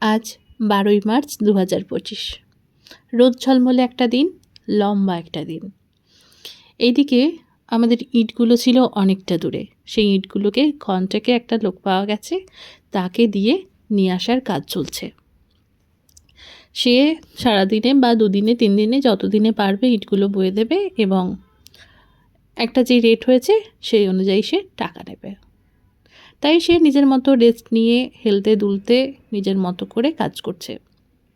আজ বারোই মার্চ দু হাজার পঁচিশ। রোদ ঝলমলে একটা দিন, লম্বা একটা দিন। এইদিকে আমাদের ইটগুলো ছিল অনেকটা দূরে। সেই ইটগুলোকে কন্ট্রাক্টে একটা লোক পাওয়া গেছে, তাকে দিয়ে নিয়ে আসার কাজ চলছে। সে সারাদিনে বা দুদিনে তিন দিনে যত দিনে পারবে ইটগুলো বয়ে দেবে এবং একটা যে রেট হয়েছে, সেই অনুযায়ী সে টাকা নেবে। তাই সে নিজের মতো রেস্ট নিয়ে হেলতে দুলতে নিজের মতো করে কাজ করছে।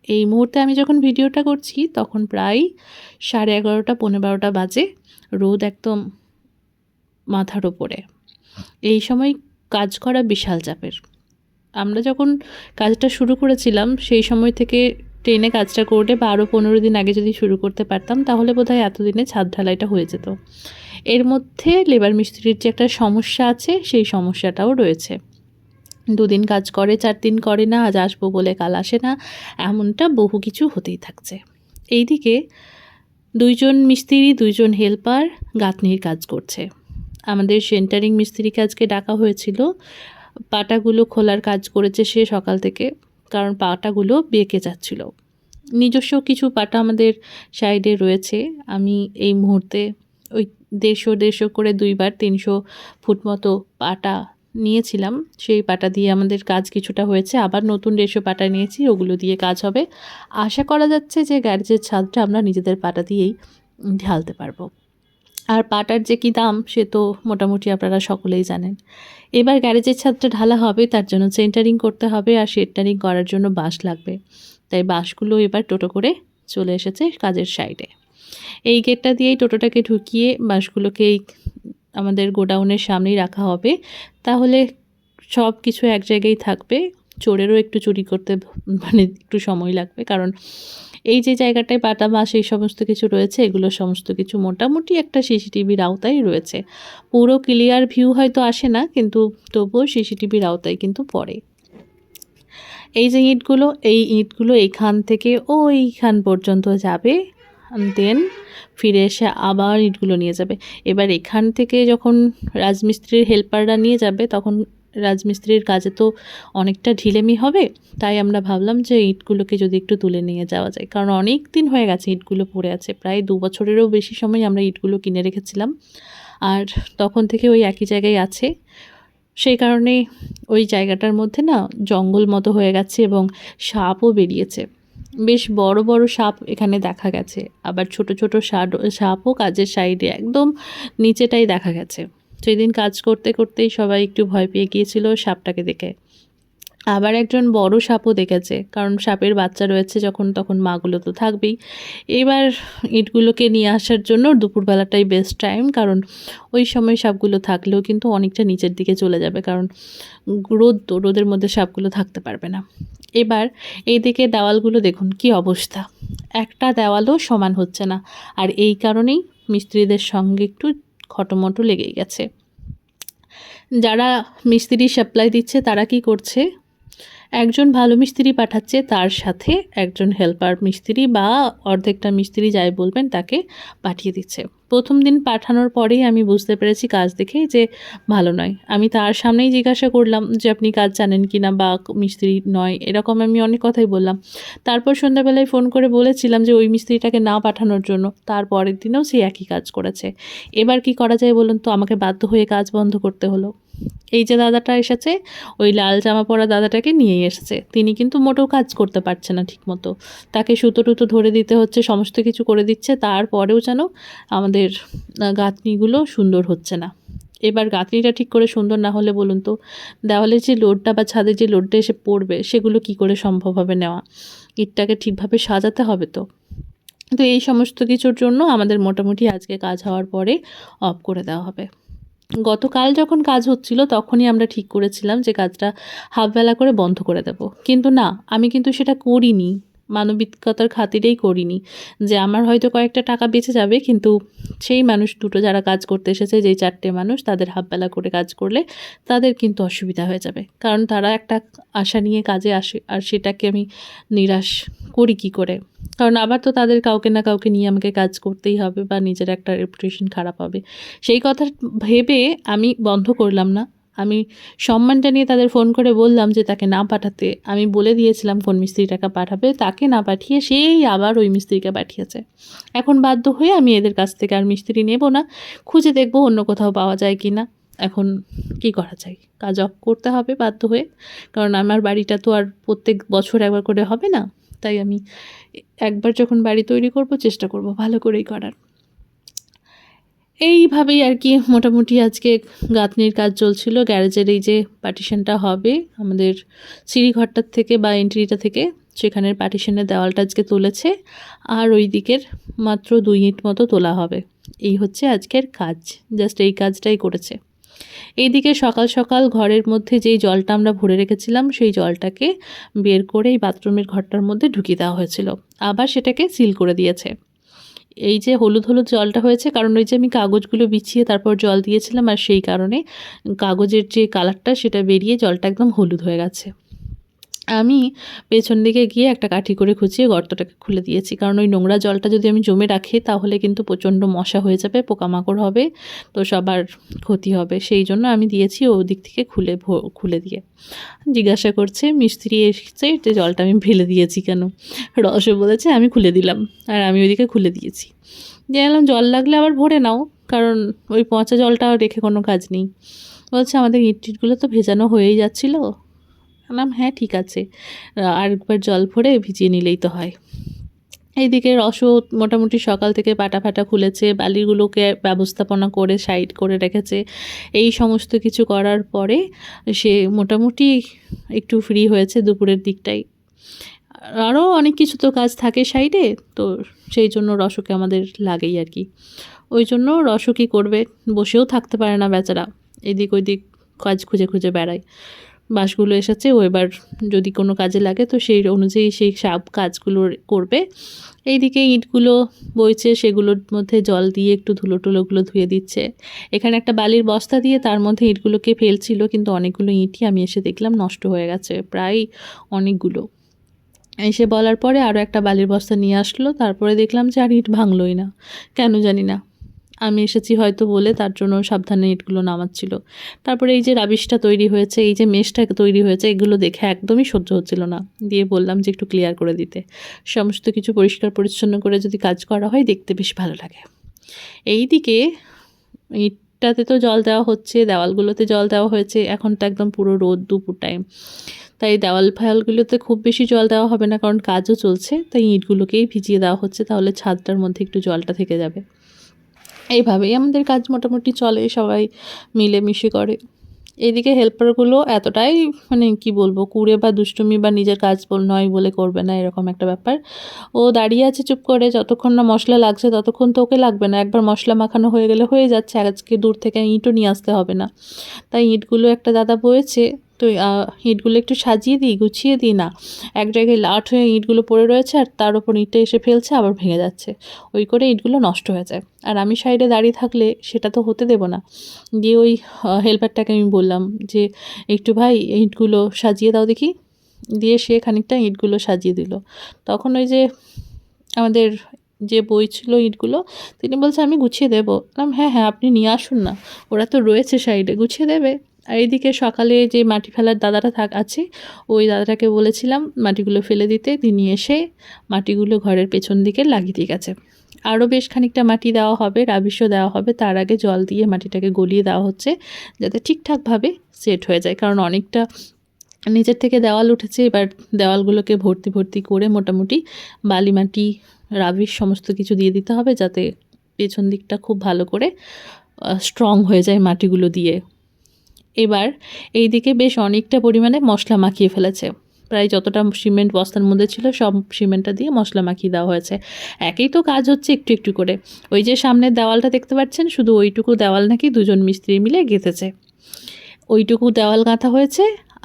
এই মুহূর্তে আমি যখন ভিডিওটা করছি, তখন প্রায় সাড়ে এগারোটা পনেরো বারোটা বাজে, রোদ একদম মাথার ওপরে এই সময় কাজ করা বিশাল চাপের। আমরা যখন কাজটা শুরু করেছিলাম, সেই সময় থেকে ট্রেনে কাজটা করলে বারো পনেরো দিন আগে যদি শুরু করতে পারতাম, তাহলে বোধহয় এতদিনে ছাদ ঢালাইটা হয়ে যেত। এর মধ্যে লেবার মিস্ত্রির যে একটা সমস্যা আছে, সেই সমস্যাটাও রয়েছে। দুদিন কাজ করে, চার দিন করে না, আজ আসব বলে কাল আসে না, এমনটা বহু কিছু হতেই থাকছে। এইদিকে দুইজন মিস্ত্রি, দুইজন হেল্পার গাঁথনির কাজ করছে। আমাদের সেন্টারিং মিস্ত্রি কাজকে ডাকা হয়েছিল। পাটাগুলো খোলার কাজ করেছে সে সকাল থেকে। কারণ পাটাগুলো বেঁকে যাচ্ছিল। নিজস্ব কিছু পাটা আমাদের সাইডে রয়েছে। আমি এই মুহূর্তে ওই দেড়শো দেড়শো করে দুইবার তিনশো ফুট মতো পাটা নিয়েছিলাম। সেই পাটা দিয়ে আমাদের কাজ কিছুটা হয়েছে। আবার নতুন দেড়শো পাটা নিয়েছি, ওগুলো দিয়ে কাজ হবে। আশা করা যাচ্ছে যে গ্যারেজের ছাদটা আমরা নিজেদের পাটা দিয়েই ঢালতে পারব। আর পাটার যে কী দাম, সে তো মোটামুটি আপনারা সকলেই জানেন। এবার গ্যারেজের ছাদটা ঢালা হবে, তার জন্য সেন্টারিং করতে হবে আর সেন্টারিং করার জন্য বাঁশ লাগবে। তাই বাঁশগুলো এবার টোটো করে চলে এসেছে কাজের সাইডে এই গেটটা দিয়েই টোটোটাকে ঢুকিয়ে বাঁশগুলোকে এই আমাদের গোডাউনের সামনেই রাখা হবে। তাহলে সব কিছু এক জায়গায় থাকবে। চোরেরও একটু চুরি করতে মানে একটু সময় লাগবে। কারণ এই যে জায়গাটায় পাতা বাস এই সমস্ত কিছু রয়েছে, এগুলো সমস্ত কিছু মোটামুটি একটা সিসিটিভির আওতায় রয়েছে। পুরো ক্লিয়ার ভিউ হয়তো আসে না, কিন্তু তবুও সিসিটিভির আওতায় কিন্তু পড়ে। এই যে ইঁটগুলো, এই ইটগুলো এইখান থেকে ও ওইখান পর্যন্ত যাবে দেন ফিরে এসে আবার ইটগুলো নিয়ে যাবে। এবার এখান থেকে যখন রাজমিস্ত্রির হেল্পাররা নিয়ে যাবে, তখন রাজমিস্ত্রির কাজে তো অনেকটা ঢিলেমি হবে, তাই আমরা ভাবলাম যে ইটগুলোকে যদি একটু তুলে নিয়ে যাওয়া যায়। কারণ অনেক দিন হয়ে গেছে ইটগুলো পড়ে আছে, প্রায় দু বছরেরও বেশি সময় আমরা ইটগুলো কিনে রেখেছিলাম। আর তখন থেকে ওই একই জায়গায় আছে। সেই কারণে ওই জায়গাটার মধ্যে না জঙ্গল মতো হয়ে গেছে এবং সাপও বেরিয়েছে। বেশ বড় বড় সাপ এখানে দেখা গেছে। আবার ছোট ছোট সাপও কাজের সাইডে একদম নিচেটাই দেখা গেছে। সেদিন কাজ করতে করতেই সবাই একটু ভয় পেয়ে গিয়েছিল সাপটাকে দেখে। আবার একজন বড় সাপও দেখেছে, কারণ সাপের বাচ্চা রয়েছে যখন তখন মাগুলো তো থাকবেই। এবার ইটগুলোকে নিয়ে আসার জন্য দুপুরবেলাটাই বেস্ট টাইম কারণ ওই সময় সাপগুলো থাকলেও কিন্তু অনেকটা নিচের দিকে চলে যাবে, কারণ রোদ তো, রোদের মধ্যে সাপগুলো থাকতে পারবে না। এবার এই দিকে দেওয়ালগুলো দেখুন, কি অবস্থা। একটা দেওয়ালও সমান হচ্ছে না। আর এই কারণেই মিস্ত্রিদের সঙ্গে একটু খটোমটো লেগেই গেছে। যারা মিস্ত্রি সাপ্লাই দিচ্ছে, তারা কি করছে? একজন ভালো মিস্ত্রি পাঠাচ্ছে, তার সাথে একজন হেল্পার মিস্ত্রি বা অর্ধেকটা মিস্ত্রি যাই বলবেন, তাকে পাঠিয়ে দিচ্ছে। প্রথম দিন পাঠানোর পরেই আমি বুঝতে পেরেছি কাজ দেখে যে ভালো নয়। আমি তার সামনেই জিজ্ঞাসা করলাম যে, আপনি কাজ জানেন কি না বা মিস্ত্রি নয়? এরকম আমি অনেক কথাই বললাম। তারপর সন্ধ্যাবেলায় ফোন করে বলেছিলাম যে, ওই মিস্ত্রিটাকে না পাঠানোর জন্য। তার পরের দিনেও সেই একই কাজ করেছে। এবার কি করা যায় বলুন তো? আমাকে বাধ্য হয়ে কাজ বন্ধ করতে হলো। এই যে দাদাটা এসেছে, ওই লাল জামা পরা দাদাটাকে নিয়েই এসেছে। তিনি কিন্তু মোটেও কাজ করতে পারছে না ঠিকমতো। তাকে সুতো টুতো ধরে দিতে হচ্ছে, সমস্ত কিছু করে দিচ্ছে। তারপরেও যেন আমাদের গাঁথনিগুলো সুন্দর হচ্ছে না। এবার গাঁথনিটা ঠিক করে সুন্দর না হলে বলুন তো, দেওয়ালে যে লোডটা বা ছাদে যে লোডটা এসে পড়বে, সেগুলো কি করে সম্ভব হবে নেওয়া? ইটটাকে ঠিকভাবে সাজাতে হবে তো? তো এই সমস্ত কিছুর জন্য আমাদের মোটামুটি আজকে কাজ হওয়ার পরে অফ করে দেওয়া হবে। গতকাল যখন কাজ হচ্ছিল, তখনই আমরা ঠিক করেছিলাম যে কাজটা হাফবেলা করে বন্ধ করে দেব। কিন্তু না, আমি কিন্তু সেটা করিনি। মানবিকতার খাতিরেই করিনি। যে আমার হয়তো কয়েকটা টাকা বেঁচে যাবে, কিন্তু সেই মানুষ, দুটো যারা কাজ করতে এসেছে, যেই চারটে মানুষ, তাদের হাফবেলা করে কাজ করলে তাদের কিন্তু অসুবিধা হয়ে যাবে। কারণ তারা একটা আশা নিয়ে কাজে আসে, আর সেটাকে আমি নিরাশ করি কি করে? কারণ আবার তো তাদের কাউকে না কাউকে নিয়ে আমাকে কাজ করতেই হবে, বা নিজের একটা রেপুটেশন খারাপ হবে। সেই কথা ভেবে আমি বন্ধ করলাম না। আমি সম্মানটা নিয়ে তাদের ফোন করে বললাম যে তাকে না পাঠাতে। আমি বলে দিয়েছিলাম কোন মিস্ত্রি টাকা পাঠাবে, তাকে না পাঠিয়ে সেই আবার ওই মিস্ত্রিকে পাঠিয়েছে। এখন বাধ্য হয়ে আমি এদের কাছ থেকে আর মিস্ত্রি নেব না, খুঁজে দেখব অন্য কোথাও পাওয়া যায় কি না এখন কি করা যায়? কাজ অফ করতে হবে বাধ্য হয়ে, কারণ আমার বাড়িটা তো আর প্রত্যেক বছর একবার করে হবে না, তাই আমি একবার যখন বাড়ি তৈরি করব চেষ্টা করব ভালো করেই করার। এইভাবেই আর কি মোটামুটি আজকে গাঁথনির কাজ চলছিল। গ্যারেজের এই যে পার্টিশনটা হবে, আমাদের সিঁড়িঘরটার থেকে বা এন্ট্রিটা থেকে সেখানের পার্টিশনের দেওয়ালটা আজকে তুলেছে, আর ওই দিকের মাত্র দুই ইট মতো তোলা হবে। এই হচ্ছে আজকের কাজ, জাস্ট এই কাজটাই করেছে। এইদিকে সকাল সকাল ঘরের মধ্যে যেই জলটা আমরা ভরে রেখেছিলাম, সেই জলটাকে বের করে এই বাথরুমের ঘরটার মধ্যে ঢুকিয়ে দেওয়া হয়েছিল। আবার সেটাকে সিল করে দিয়েছে। এই যে হলুদ হলুদ জলটা হয়েছে, কারণ ওই যে আমি কাগজগুলো বিছিয়ে তারপর জল দিয়েছিলাম আর সেই কারণে কাগজের যে কালারটা সেটা বেরিয়ে জলটা একদম হলুদ হয়ে গেছে। আমি পেছন দিকে গিয়ে একটা কাঠি করে খুঁচিয়ে গর্তটাকে খুলে দিয়েছি। কারণ ওই নোংরা জলটা যদি আমি জমে রাখি, তাহলে কিন্তু প্রচণ্ড মশা হয়ে যাবে, পোকামাকড় হবে, তো সবার ক্ষতি হবে। সেই জন্য আমি দিয়েছি ও দিক থেকে খুলে খুলে দিয়ে। জিজ্ঞাসা করছে, মিস্ত্রি এসেছে যে জলটা আমি ফেলে দিয়েছি কেন? রসও বলেছে, আমি খুলে দিলাম। আর আমি ওইদিকে খুলে দিয়েছি। জানলাম, জল লাগলে আবার ভরে নাও, কারণ ওই পচা জলটা রেখে কোনো কাজ নেই। বলছে, আমাদের ইট টিটগুলো তো ভেজানো হয়েই যাচ্ছিল। বললাম হ্যাঁ ঠিক আছে। আর একবার জল ভরে ভিজিয়ে নিলেই তো হয়। এইদিকে রসও মোটামুটি সকাল থেকে পাটা ফাটা খুলেছে, বালিগুলোকে ব্যবস্থাপনা করে, সাইড করে রেখেছে। এই সমস্ত কিছু করার পরে সে মোটামুটি একটু ফ্রি হয়েছে দুপুরের দিকটাই। আরও অনেক কিছু তো কাজ থাকে সাইডে, তো সেই জন্য রসকে আমাদের লাগেই আর কি। ওই জন্য রসও কী করবে? বসেও থাকতে পারে না বেচারা। এদিক ওইদিক কাজ খুঁজে খুঁজে বেড়ায়। বাসগুলো এসেছে, ও এবার যদি কোনো কাজে লাগে তো সেই অনুযায়ী সেই সাপ কাজগুলো করবে। এইদিকে ইটগুলো বইছে, সেগুলোর মধ্যে জল দিয়ে একটু ধুলো টুলোগুলো ধুয়ে দিচ্ছে। এখানে একটা বালির বস্তা দিয়ে তার মধ্যে ইটগুলোকে ফেলছিল, কিন্তু অনেকগুলো ইঁটই আমি এসে দেখলাম নষ্ট হয়ে গেছে, প্রায় অনেকগুলো। এসে বলার পরে আরও একটা বালির বস্তা নিয়ে আসলো, তারপরে দেখলাম যে আর ইট ভাঙলোই না। কেন জানি না। আমি এসেছি হয়তো বলে তার জন্য সাবধানে ইটগুলো নামাচ্ছিল। তারপরে এই যে রাবিশটা তৈরি হয়েছে, এই যে মেশটা তৈরি হয়েছে, এগুলো দেখে একদমই সহ্য হচ্ছিল না। দিয়ে বললাম যে একটু ক্লিয়ার করে দিতে। সমস্ত কিছু পরিষ্কার পরিচ্ছন্ন করে যদি কাজ করা হয়, দেখতে বেশ ভালো লাগে। এই দিকে ইটটাতে তো জল দেওয়া হচ্ছে, দেওয়ালগুলোতে জল দেওয়া হয়েছে, এখন তো একদম পুরো রোদ দুপুর টাইম তাই দেওয়াল ফায়ালগুলোতে খুব বেশি জল দেওয়া হবে না, কারণ কাজও চলছে, তাই ইটগুলোকেই ভিজিয়ে দেওয়া হচ্ছে, তাহলে ছাদটার মধ্যে একটু জলটা থেকে যাবে। এইভাবেই আমাদের কাজ মোটামুটি চলে, সবাই মিলেমিশে করে। এইদিকে হেল্পারগুলো এতটাই মানে কি বলব, কুড়ে বা দুষ্টুমি বা নিজের কাজ বল- নয় বলে করবে না, এরকম একটা ব্যাপার। ও দাঁড়িয়ে আছে চুপ করে, যতক্ষণ না মশলা লাগছে ততক্ষণ তো ওকে লাগবে না। একবার মশলা মাখানো হয়ে গেলে হয়ে যাচ্ছে, আজকে দূর থেকে ইঁটও নিয়ে আসতে হবে না। তাই ইঁটগুলো একটা দাদা বয়েছে তো ইঁটগুলো একটু সাজিয়ে দিই, গুছিয়ে দিই না। এক জায়গায় লাট হয়ে ইঁটগুলো পড়ে রয়েছে আর তার ওপর ইঁটটা এসে ফেলছে, আবার ভেঙে যাচ্ছে। ওই করে ইঁটগুলো নষ্ট হয়ে যায়। আর আমি সাইডে দাঁড়িয়ে থাকলে সেটা তো হতে দেবো না। দিয়ে ওই হেল্পারটাকে আমি বললাম যে, একটু ভাই, ইঁটগুলো সাজিয়ে দাও দেখি। দিয়ে সে খানিকটা ইঁটগুলো সাজিয়ে দিল। তখন ওই যে আমাদের যে বই ছিল ইঁটগুলো, তিনি বলছে, আমি গুছিয়ে দেবো। বললাম হ্যাঁ হ্যাঁ আপনি নিয়ে আসুন না। ওরা তো রয়েছে সাইডে, গুছিয়ে দেবে। আর এইদিকে সকালে যে মাটি ফেলার দাদাটা থাক, আছে, ওই দাদাটাকে বলেছিলাম মাটিগুলো ফেলে দিতে। তিনি এসে মাটিগুলো ঘরের পেছন দিকে লাগিয়ে দিয়ে গেছে। আরও বেশ খানিকটা মাটি দেওয়া হবে, রাবিশও দেওয়া হবে। তার আগে জল দিয়ে মাটিটাকে গলিয়ে দেওয়া হচ্ছে, যাতে ঠিকঠাকভাবে সেট হয়ে যায়। কারণ অনেকটা নিচের থেকে দেওয়াল উঠেছে, এবার দেওয়ালগুলোকে ভর্তি ভর্তি করে মোটামুটি বালি মাটি, রাবিশ সমস্ত কিছু দিয়ে দিতে হবে, যাতে পেছন দিকটা খুব ভালো করে স্ট্রং হয়ে যায় মাটিগুলো দিয়ে। এবার এই দিকে বেশ অনেকটা পরিমাণে মশলা মাখিয়ে ফেলেছে। প্রায় যতটা সিমেন্ট বস্তার মধ্যে ছিল সব সিমেন্টটা দিয়ে মশলা মাখিয়ে দেওয়া হয়েছে। একই তো কাজ হচ্ছে একটু একটু করে। ওই যে সামনের দেওয়ালটা দেখতে পাচ্ছেন, শুধু ওইটুকু দেওয়াল নাকি দুজন মিস্ত্রি মিলে গেঁথেছে। ওইটুকু দেওয়াল গাঁথা হয়েছে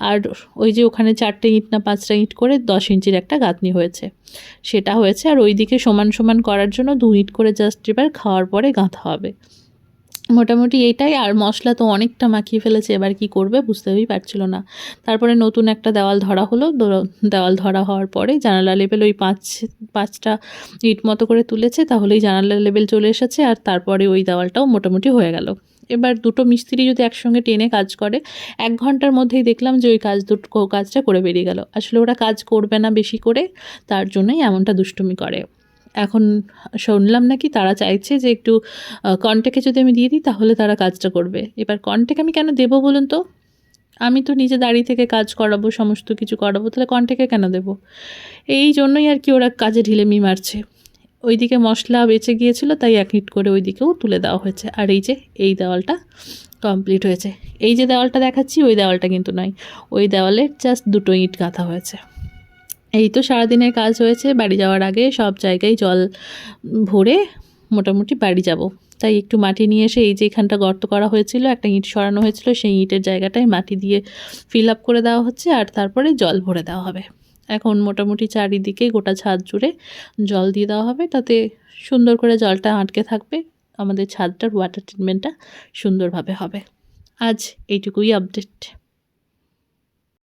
আর ওই যে ওখানে চারটে ইঁট না পাঁচটা ইঁট করে দশ ইঞ্চির একটা গাঁথনি হয়েছে। সেটা হয়েছে আর ওইদিকে সমান সমান করার জন্য দু ইঁট করে জাস্ট এবার খাওয়ার পরে গাঁথা হবে। মোটামুটি এইটাই, আর মশলা তো অনেকটা মাখিয়ে ফেলেছে, এবার কি করবে বুঝতেই পারছিল না। তারপরে নতুন একটা দেওয়াল ধরা হলো দেওয়াল ধরা হওয়ার পরে জানালা লেভেল ওই পাঁচ, পাঁচটা ইট মতো করে তুলেছে, তাহলেই জানালা লেভেল চলে এসেছে, আর তারপরে ওই দেওয়ালটাও মোটামুটি হয়ে গেল। এবার দুটো মিস্ত্রি যদি একসঙ্গে টেনে কাজ করে, এক ঘণ্টার মধ্যেই দেখলাম যে ওই কাজ দুটো, কাজটা করে বেরিয়ে গেল। আসলে ওরা কাজ করবে না বেশি করে, তার জন্যই এমনটা দুষ্টুমি করে। এখন শুনলাম নাকি তারা চাইছে যে একটু কন্ট্যাক্টে যদি আমি দিয়ে দিই তাহলে তারা কাজটা করবে। এবার কন্ট্যাক্ট আমি কেন দেবো বলুন তো? আমি তো নিজে দাঁড়িয়ে থেকে কাজ করাবো, সমস্ত কিছু করাবো, তাহলে কন্ট্যাক্টে কেন দেবো? এই জন্যই আর কি ওরা কাজে ঢিলেমি মারছে। ওইদিকে মশলা বেঁচে গিয়েছিল, তাই এক হিট করে ওইদিকেও তুলে দেওয়া হয়েছে। আর এই যে, এই দেওয়ালটা কমপ্লিট হয়েছে। এই যে দেওয়ালটা দেখাচ্ছি, ওই দেওয়ালটা কিন্তু নয়। ওই দেওয়ালে জাস্ট দুটো ইট গাঁথা হয়েছে। এই তো সারাদিনের কাজ হয়েছে, বাড়ি যাওয়ার আগে সব জায়গায় জল ভরে মোটামুটি বাড়ি যাব। তাই একটু মাটি নিয়ে এসে এই যে এখানটা গর্ত করা হয়েছিল, একটা ইট সরানো হয়েছিল, সেই ইটের জায়গাটায় মাটি দিয়ে ফিল আপ করে দেওয়া হচ্ছে আর তারপরে জল ভরে দেওয়া হবে। এখন মোটামুটি চারিদিকে গোটা ছাদ জুড়ে জল দিয়ে দেওয়া হবে, তাতে সুন্দর করে জলটা আটকে থাকবে, আমাদের ছাদটার ওয়াটার ট্রিটমেন্টটা সুন্দরভাবে হবে। আজ এইটুকুই আপডেট